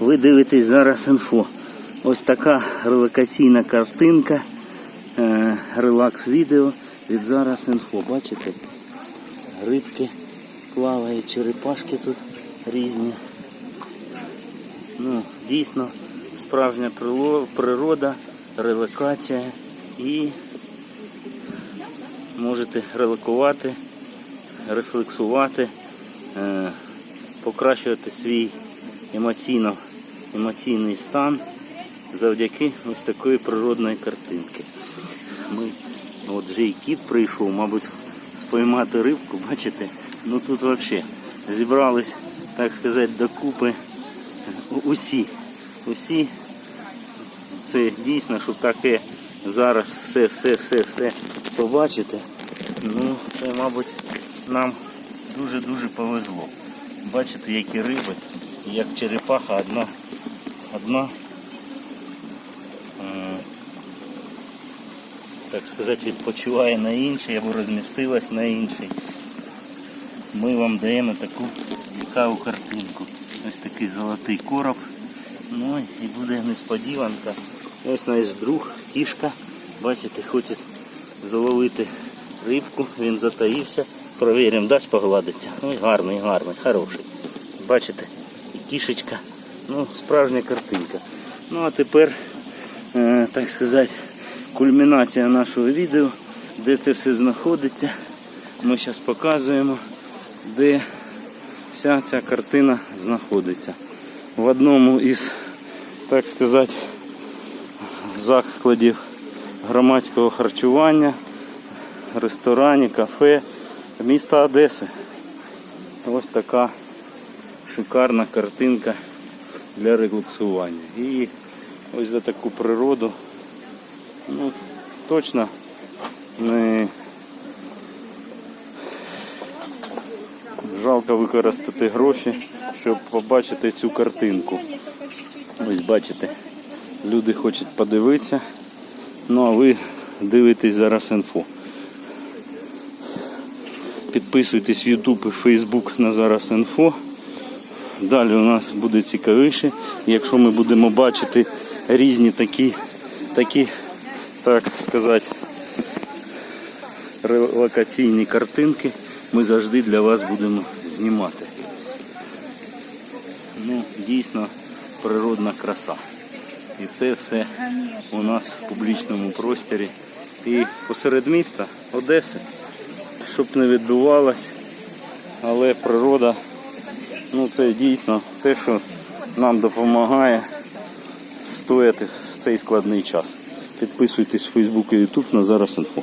Ви дивитесь зараз інфо. Ось така релокаційна картинка. е, Релакс відео від зараз інфо. Бачите? Рибки плавають, черепашки тут різні. Ну, дійсно, справжня природа, релокація і можете релокувати, рефлексувати, е, покращувати свій емоційно, емоційний стан завдяки ось такої природної картинки. Ми, от вже і кіт прийшов, мабуть, споймати рибку, бачите, ну тут взагалі зібрались, так сказати, докупи усі. Усі. Це дійсно, щоб таке зараз все, все, все, все побачити. Ну, це, мабуть, нам дуже-дуже повезло. Бачите, які риби, як черепаха одна, одна е, так сказати, відпочиває на іншій або розмістилась на іншій. Ми вам даємо таку цікаву картинку. Ось такий золотий короб. Ну і буде несподіванка. Ось наш друг, кішка. Бачите, хоче заловити рибку, він затаївся. Провіримо, дасть погладиться. Ой, гарний, гарний, хороший. Бачите, і кішечка. Ну, справжня картинка. Ну а тепер, е, так сказати, кульмінація нашого відео, де це все знаходиться. Ми зараз показуємо, де вся ця картина знаходиться. В одному із, так сказати, закладів громадського харчування, ресторані, кафе міста Одеси. Ось така шикарна картинка для релаксування. І ось за таку природу ну, точно не жалко використати гроші, щоб побачити цю картинку. Ось бачите, люди хочуть подивитися, ну а ви дивитесь зараз інфо. Підписуйтесь в YouTube і Facebook на зараз інфо. Далі у нас буде цікавіше. Якщо ми будемо бачити різні такі, такі так сказати, релокаційні картинки, ми завжди для вас будемо знімати. Ну, дійсно природна краса. І це все у нас в публічному просторі. І посеред міста Одеси, щоб не відбувалось, але природа, це дійсно те, що нам допомагає стояти в цей складний час. Підписуйтесь в Facebook і YouTube на зараз інфо.